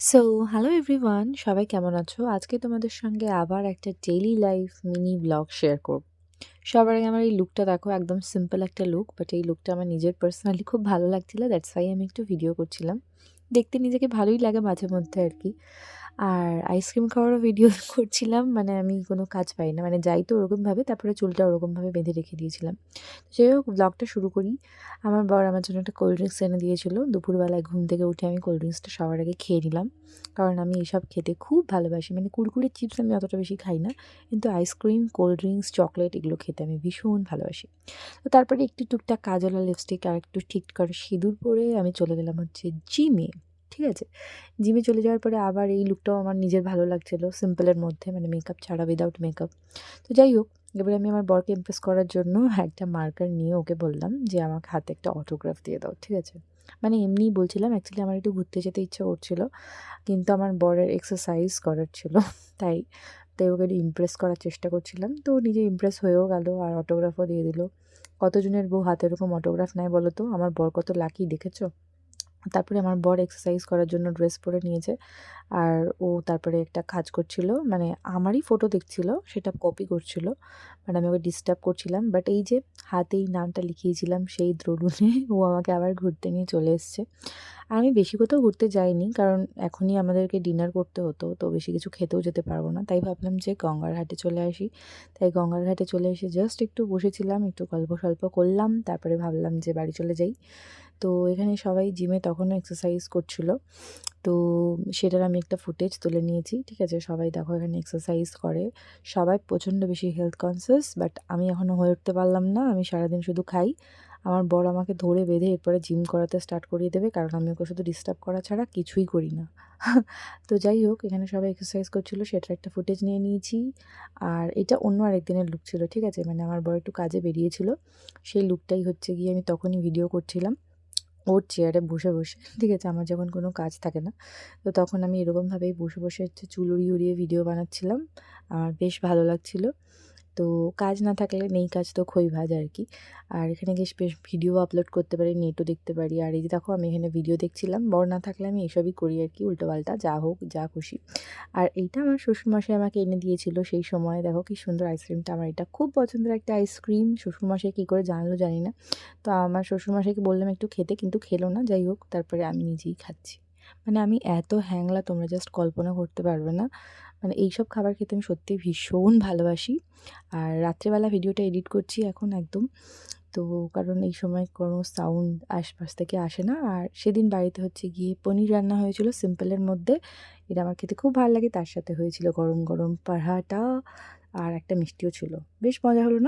So hello everyone সবাই কেমন আছো? আজকে তোমাদের সঙ্গে আবার একটা daily life mini blog share করব। সবার আগে আমার এই লুকটা দেখো, একদম সিম্পল একটা লুক বাট এই লুকটা আমার নিজের পার্সোনালি খুব ভালো লাগছিল দ্যাটস ওয়াই আমি একটু ভিডিও করছিলাম। দেখতে নিজেকে ভালোই লাগে মাঝে মধ্যে আর কি। আর আইসক্রিম খাওয়ারও ভিডিও করছিলাম মানে আমি কোনো কাজ পাই না মানে যাই তো ওরকমভাবে তারপরে চুলটা ওরকমভাবে বেঁধে রেখে দিয়েছিলাম। যাই হোক ব্লগটা শুরু করি। আমার বর আমার জন্য একটা কোল্ড ড্রিঙ্কস এনে দিয়েছিল। দুপুরবেলায় ঘুম থেকে উঠে আমি কোল্ড ড্রিঙ্কসটা সবার আগে খেয়ে নিলাম। কারণ আমি এসব খেতে খুব ভালোবাসি। মানে কুরকুরে চিপস আমি অতটা বেশি খাই না। কিন্তু আইসক্রিম কোল্ড ড্রিঙ্কস চকলেট এগুলো খেতে আমি ভীষণ ভালোবাসি। তো তারপরে একটু টুকটাক কাজলা লিপস্টিক আর একটু ঠিক করে সিঁদুর পরে আমি চলে গেলাম হচ্ছে জিমে ঠিক আছে? জিমে চলে যাওয়ার পরে আবার এই লুকটাও আমার নিজের ভালো লাগছিল সিম্পলের মধ্যে মানে মেকআপ ছাড়া উইদাউট মেকআপ তো যাই হোক, এবারে আমি আমার বরকে ইমপ্রেস করার জন্য একটা মার্কার নিয়ে ওকে বললাম যে, আমাকে হাতে একটা অটোগ্রাফ দিয়ে দাও। ঠিক আছে? মানে এমনিই বলছিলাম অ্যাকচুয়ালি আমার একটু ঘুরতে যেতে ইচ্ছা করছিল, কিন্তু আমার বরের এক্সারসাইজ করার ছিল, তাই তাই ওকে ইমপ্রেস করার চেষ্টা করছিলাম। তো নিজে ইমপ্রেস হয়েও গেল আর অটোগ্রাফও দিয়ে দিল। কতজনের বউ হাতে এরকম অটোগ্রাফ নেয় বলো তো? আমার বর কত লাকি দেখেছ? তারপরে আমার বর এক্সারসাইজ করার জন্য ড্রেস পরে নিয়েছে। আর ও তারপরে একটা কাজ করছিল মানে আমারই ফটো দেখছিল, সেটা কপি করছিল। মানে আমি ওকে ডিস্টার্ব করছিলাম বাট এই যে হাতেই নামটা লিখিয়েছিলাম সেই দ্রুণে, ও আমাকে আবার ঘুরতে নিয়ে চলে এসছে। আর আমি বেশি কোথাও ঘুরতে যাইনি, কারণ এখনই আমাদেরকে ডিনার করতে হতো, তো বেশি কিছু খেতেও যেতে পারব না। তাই ভাবলাম যে গঙ্গার ঘাটে চলে আসি। তাই গঙ্গার ঘাটে চলে এসে জাস্ট একটু বসেছিলাম, একটু গল্প সল্প করলাম, তারপরে ভাবলাম যে বাড়ি চলে যাই। তো এখানে সবাই জিমে তখনও এক্সারসাইজ করছিল। তো সেটার আমি একটা ফুটেজ তুলে নিয়েছি, ঠিক আছে? সবাই দেখো এখানে এক্সারসাইজ করে। সবাই প্রচণ্ড বেশি হেলথ কনসিয়াস বাট আমি এখনও হয়ে উঠতে পারলাম না। আমি সারাদিন শুধু খাই। আমার বর আমাকে ধরে বেঁধে এরপরে জিম করাতে স্টার্ট করিয়ে দেবে, কারণ আমি ওকে শুধু ডিস্টার্ব করা ছাড়া কিছুই করি না। তো যাই হোক, এখানে সবাই এক্সারসাইজ করছিল, সেটার একটা ফুটেজ নিয়ে নিয়েছি। আর এটা অন্য আরেকদিনের লুক ছিল, ঠিক আছে? মানে আমার বর একটু কাজে বেরিয়েছিল। সেই লুকটাই হচ্ছে গিয়ে আমি তখনই ভিডিও করছিলাম। ওর চেয়ারে বসে বসে। ঠিক আছে, আমার যখন কোনো কাজ থাকে না, তো তখন আমি এরকমভাবেই বসে বসে হচ্ছে চুল উড়িয়ে উড়িয়ে ভিডিও বানাচ্ছিলাম। আমার বেশ ভালো লাগছিল। তো কাজ না থাকলে নেই কাজ তো খই ভাজ আর কি আর এখানে গিয়ে বেশ ভিডিও আপলোড করতে পারি নেটও দেখতে পারি। আর এই যে দেখো, আমি এখানে ভিডিও দেখছিলাম। বড় না থাকলে আমি এসবই করি আর কি উল্টোপাল্টা, যা হোক, যা খুশি। আর এইটা আমার শ্বশুরমশাই আমাকে এনে দিয়েছিল সেই সময়। দেখো কি সুন্দর আইসক্রিমটা আমার এটা খুব পছন্দের একটা আইসক্রিম শ্বশুরমশাই কী করে জানলো জানি না। তো আমার শ্বশুরমশাইকে বললাম একটু খেতে, কিন্তু খেলো না। যাই হোক, তারপরে আমি নিজেই খাচ্ছি। মানে আমি এত হ্যাংলা তোমরা জাস্ট কল্পনা করতে পারবে না। মানে এইসব খাবার খেতে আমি সত্যিই ভীষণ ভালোবাসি। আর রাত্রেবেলা ভিডিওটা এডিট করছি এখন একদম। তো কারণ এই সময় কোনো সাউন্ড আশপাশ থেকে আসে না। আর সেদিন বাড়িতে হচ্ছে গিয়ে পনির রান্না হয়েছিল সিম্পলের মধ্যে। এটা আমার খেতে খুব ভালো লাগে। তার সাথে হয়েছিল গরম গরম পাড়াটা আর একটা মিষ্টিও ছিল। বেশ মজা হলো না?